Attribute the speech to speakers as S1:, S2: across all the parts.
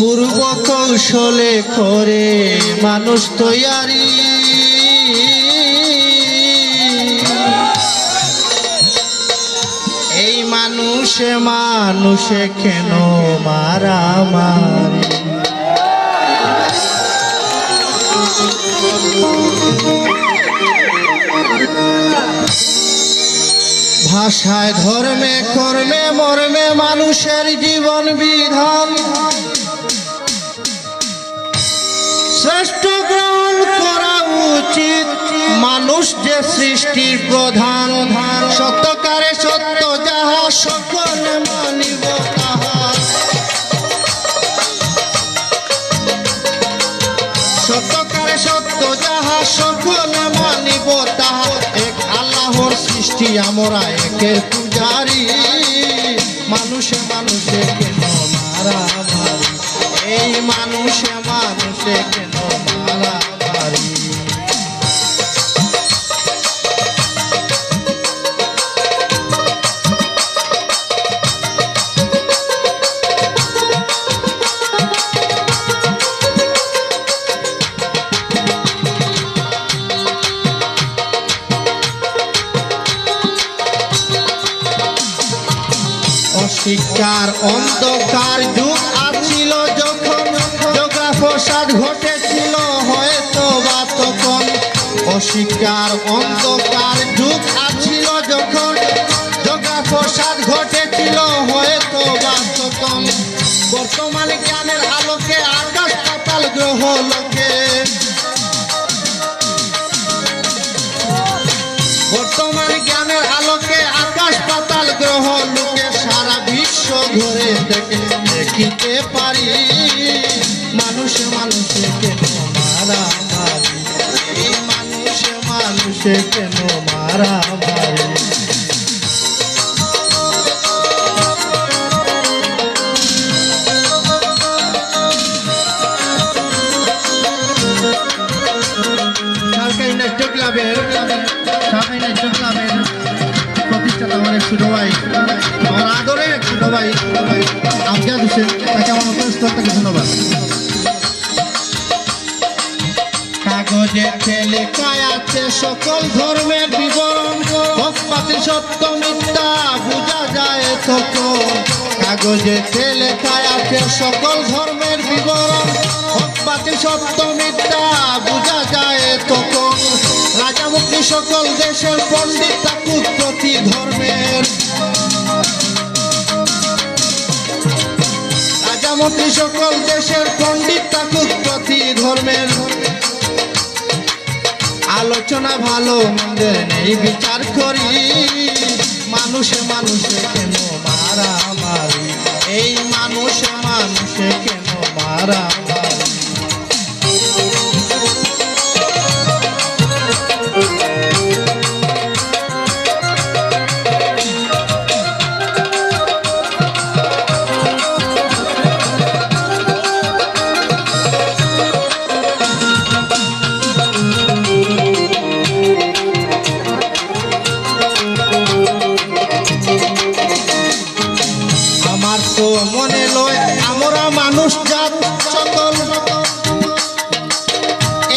S1: পূর্ব কৌশলে করে মানুষ তৈয়ারি। এই মানুষে মানুষে কেন মারামারি? ভাষায় ধর্মে, কর্মে, মর্মে মানুষের জীবন বিধান। শ্রেষ্ঠ গ্রহণ করা উচিত। মানুষ যে সৃষ্টির প্রধান, সত্যকারে সত্য যাহা সকলে মানিব সত্যকারে সত্য যাহা সকলে মানিব তাহা। এক আল্লাহর সৃষ্টি, আমরা একের পূজারি। মানুষে মানুষে অশিক্ষার অন্ধকার যুগ আছিল যখন। যোগা প্রসাদ ঘটেছিল, হয়তো বা তখন। অশিক্ষার অন্ধকার যুগ আছিল যখন। যোগা প্রসাদ ঘটেছিল, হয়তো বা তখন। বর্তমান জ্ঞানের আলোকে আকাশ, পাতাল, গ্রহ, লোকে। বর্তমান জ্ঞানের আলোকে আকাশ, পাতাল, গ্রহ, লোকে সারা ঘুরে থেকে দেখিতে পারি। মানুষে মানুষে কেন মারামারি এই মানুষে মানুষে কেন মারামারি ধন্যবাদ। কাগজে লেখায় আছে সকল ধর্মের বিবরণ। পক্ষপাতি সত্য, মিথ্যা, বোঝা যায় তখন। কাগজে লেখায় সকল রাজামুখী সকল দেশের পণ্ডিত প্রতি ধর্মের রাজামন্ত্রী সকল দেশের পণ্ডিত থাকুক প্রতি ধর্মের। আলোচনা ভালো মন্দের নেই, বিচার করি। মানুষে মানুষে কেন মারা মারামারি? এই মানুষে মানুষে কেন মারামারি? মনে লয় আমরা মানুষ জাত সকল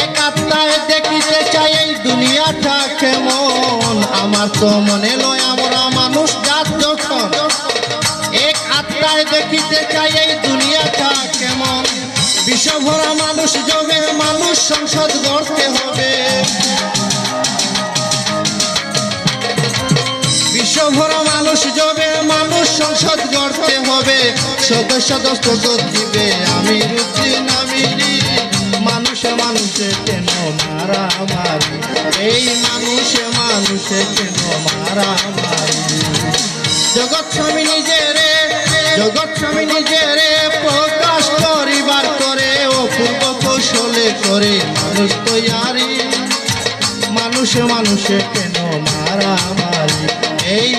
S1: এক আত্মায় দেখিতে চাই এই দুনিয়াটা কেমন? আমার তো মনে লয় আমরা মানুষ জাত যখন। এক আত্মায় দেখিতে চাই এই দুনিয়াটা কেমন? বিশ্বভরা মানুষ যোগে মানুষ সংসদ গড়তে হবে। বিশ্বভরা মানুষ যাবে মানুষ সংসদ গড়তে হবে। সদস্য দস্ত দিবে আমি রুচি নামিরি মানুষে মানুষে কেন মারামারি? এই মানুষে মানুষে কেন মারামারি? জগৎ স্বামী নিজেরে, জগৎ স্বামী নিজেরে প্রকাশ করিবার করে ও পূর্ব কৌশলে করে মানুষ তৈয়ারি। মানুষে মানুষে কেন মারামারি? এই